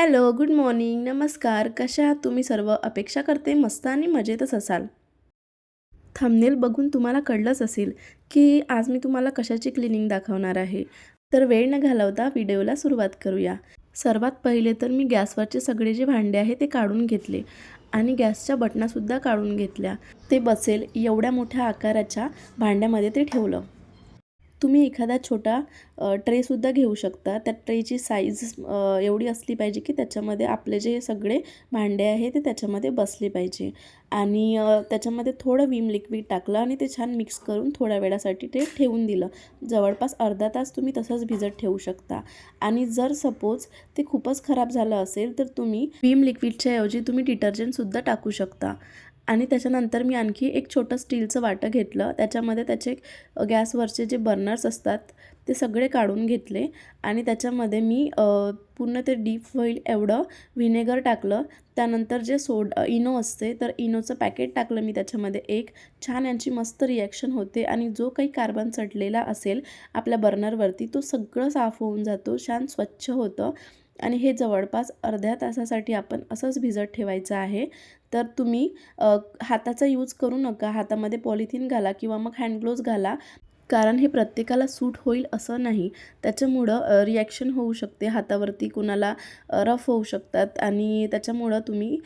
Hello good morning. नमस्कार. कशा आहात तुम्ही सर्व? अपेक्षा करते मस्त आणि मजेतच असाल. थंबनेल बघून तुम्हाला कळलंच असेल की आज मी तुम्हाला कशाची क्लिनिंग दाखवणार आहे. तर वेळ न घालवता व्हिडिओला सुरुवात करूया. सर्वात पहिले तर मी गॅसवरचे सगळे जे भांडे आहे ते काढून घेतले आणि गॅसच्या बटणासुद्धा काढून घेतल्या. ते बसेल एवढ्या मोठ्या आकाराच्या भांड्यामध्ये ते ठेवलं. तुम्ही एखादा छोटा ट्रेसुद्धा घेऊ शकता. त्या ट्रेची साईज एवढी असली पाहिजे की त्याच्यामध्ये आपले जे सगळे भांडे आहे ते त्याच्यामध्ये बसले पाहिजे. आणि त्याच्यामध्ये थोडं विम लिक्विड टाकलं आणि ते छान मिक्स करून थोड्या वेळासाठी ते ठेवून दिलं. जवळपास अर्धा तास तुम्ही तसंच भिजत ठेवू शकता. आणि जर सपोज ते खूपच खराब झालं असेल तर तुम्ही विम लिक्विडच्या ऐवजी तुम्ही डिटर्जंटसुद्धा टाकू शकता. आणि त्याच्यानंतर मी आणखी एक छोटं स्टीलचं वाटं घेतलं. त्याच्यामध्ये त्याचे गॅसवरचे जे बर्नर्स असतात ते सगळे काढून घेतले. आणि त्याच्यामध्ये मी पूर्ण ते डीप होईल एवढं व्हिनेगर टाकलं. त्यानंतर जे सोड इनो असते तर इनोचं पॅकेट टाकलं मी त्याच्यामध्ये एक. छान यांची मस्त रिॲक्शन होते आणि जो काही कार्बन चढलेला असेल आपल्या बर्नरवरती तो सगळं साफ होऊन जातो छान स्वच्छ होतं. आणि हे जवळपास अर्ध्या तासासाठी आपण असंच भिजत ठेवायचं आहे. तर तुम्ही हाताचा यूज करू नका. हातामध्ये पॉलिथिन घाला किंवा मग हँडग्लोव्ज घाला. कारण हे प्रत्येकाला सूट होईल असं नाही. त्याच्यामुळं रिॲक्शन होऊ शकते हातावरती कुणाला रफ होऊ शकतात आणि त्याच्यामुळं तुम्ही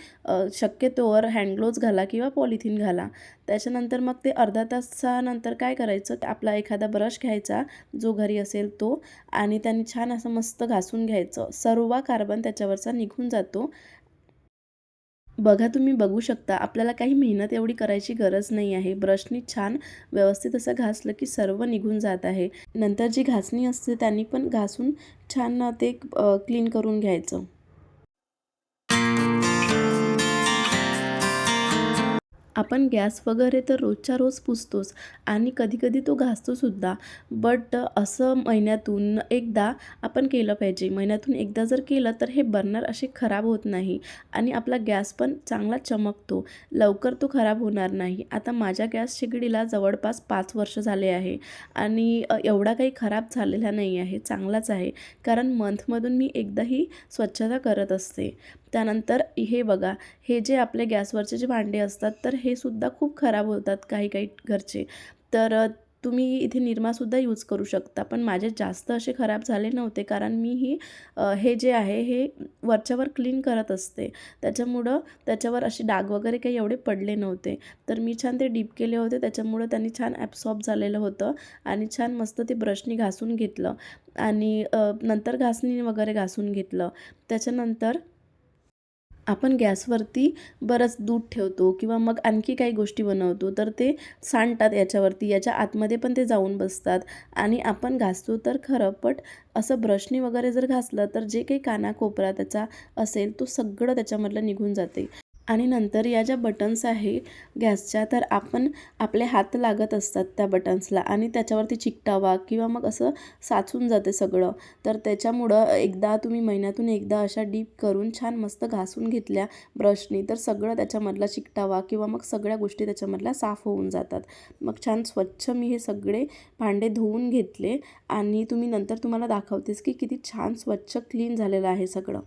शक्यतोवर हँडग्लोज घाला किंवा पॉलिथिन घाला. त्याच्यानंतर मग ते अर्धा तासानंतर काय करायचं? आपला एखादा ब्रश घ्यायचा जो घरी असेल तो आणि त्याने छान असं मस्त घासून घ्यायचं. सर्व कार्बन त्याच्यावरचा निघून जातो. बघा तुम्ही बघू शकता आपल्याला काही मेहनत एवढी करायची गरज नाही आहे. ब्रशनी छान व्यवस्थित असं घासलं की सर्व निघून जात आहे. नंतर जी घासणी असते त्यांनी पण घासून छान ते क्लीन करून घ्यायचं. आपण गॅस वगैरे तर रोजच्या रोज पुसतोच आणि कधीकधी तो घासतोसुद्धा बट असं महिन्यातून एकदा आपण केलं पाहिजे. महिन्यातून एकदा जर केलं तर हे बर्नर असे खराब होत नाही आणि आपला गॅस पण चांगला चमकतो. लवकर तो खराब होणार नाही. आता माझ्या गॅस शेगडीला जवळपास पाच वर्ष झाले आहे आणि एवढा काही खराब झालेला नाही आहे. चांगलाच आहे. कारण मंथमधून मी एकदाही स्वच्छता करत असते. त्यानंतर हे बघा. हे जे आपले गॅसवरचे जे भांडे असतात तर हे सुद्धा खूप खराब होतात काही काही घरचे. तर तुम्ही इथे निरमासुद्धा यूज करू शकता. पण माझे जास्त असे खराब झाले नव्हते कारण मी ही हे जे आहे हे वरच्यावर क्लीन करत असते. त्याच्यामुळं त्याच्यावर असे डाग वगैरे काही एवढे पडले नव्हते. तर मी छान ते डीप केले होते. त्याच्यामुळं त्यांनी छान ॲब्सॉर्ब झालेलं होतं आणि छान मस्त ते ब्रशनी घासून घेतलं आणि नंतर घासणी वगैरे घासून घेतलं. त्याच्यानंतर आपण गॅसवरती बरंच दूध ठेवतो किंवा मग आणखी काही गोष्टी बनवतो तर ते सांडतात याच्यावरती याच्या आतमध्ये पण ते जाऊन बसतात आणि आपण घासतो तर खरं पट असं ब्रशनी वगैरे जर घासलं तर जे काही कानाकोपरा त्याचा असेल तो सगळं त्याच्यामधलं निघून जाते. आणि नंतर या ज्या बटन्स आहे गॅसच्या तर आपण आपले हात लागत असतात त्या बटन्सला आणि त्याच्यावरती चिकटावा किंवा मग असं साचून जाते सगळं. तर त्याच्यामुळं एकदा तुम्ही महिन्यातून एकदा अशा डीप करून छान मस्त घासून घेतल्या ब्रशनी तर सगळं त्याच्यामधला चिकटावा किंवा मग सगळ्या गोष्टी त्याच्यामधल्या साफ होऊन जातात. मग छान स्वच्छ मी हे सगळे भांडे धुवून घेतले आणि तुम्ही नंतर तुम्हाला दाखवतेस की किती छान स्वच्छ क्लीन झालेलं आहे सगळं.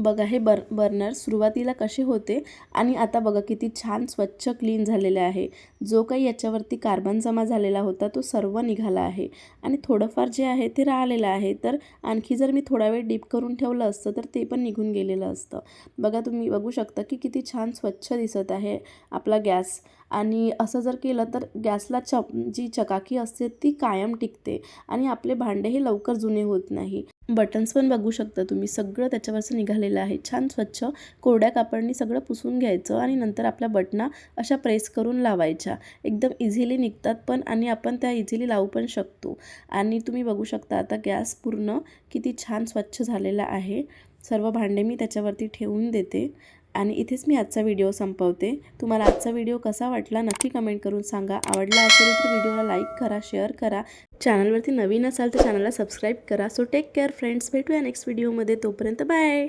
बघा हे बर बर्नर सुरुवातीला कसे होते आणि आता बघा किती छान स्वच्छ क्लीन झालेले आहे. जो काही याच्यावरती कार्बन जमा झालेला होता तो सर्व निघाला आहे. आणि थोडंफार जे आहे ते राहिलेलं आहे. तर आणखी जर मी थोडा वेळ डीप करून ठेवलं असतं तर ते पण निघून गेलेलं असतं. बघा तुम्ही बघू शकता की किती छान स्वच्छ दिसत आहे आपला गॅस. आणि असं जर केलं तर गॅसला च जी चकाकी असते ती कायम टिकते आणि आपले भांडे हे लवकर जुने होत नाही. बटन्स पण बघू शकता तुम्ही. सगळं त्याच्यावरचं निघालेलं आहे. छान स्वच्छ कोरड्या कापडनी सगळं पुसून घ्यायचं आणि नंतर आपल्या बटना अशा प्रेस करून लावायच्या. एकदम इझिली निघतात पण आणि आपण त्या इझिली लावू पण शकतो. आणि तुम्ही बघू शकता आता गॅस पूर्ण किती छान स्वच्छ झालेला आहे. सर्व भांडे मी त्याच्यावरती ठेवून देते. आणि इथेच मी आजचा व्हिडिओ संपवते. तुम्हाला आजचा व्हिडिओ कसा वाटला नक्की कमेंट करून सांगा. आवडला असेल तर व्हिडिओला लाईक करा शेअर करा. चॅनलवरती नवीन असाल तर चॅनलला सबस्क्राईब करा. सो टेक केअर फ्रेंड्स भेटूया नेक्स्ट व्हिडिओमध्ये तोपर्यंत बाय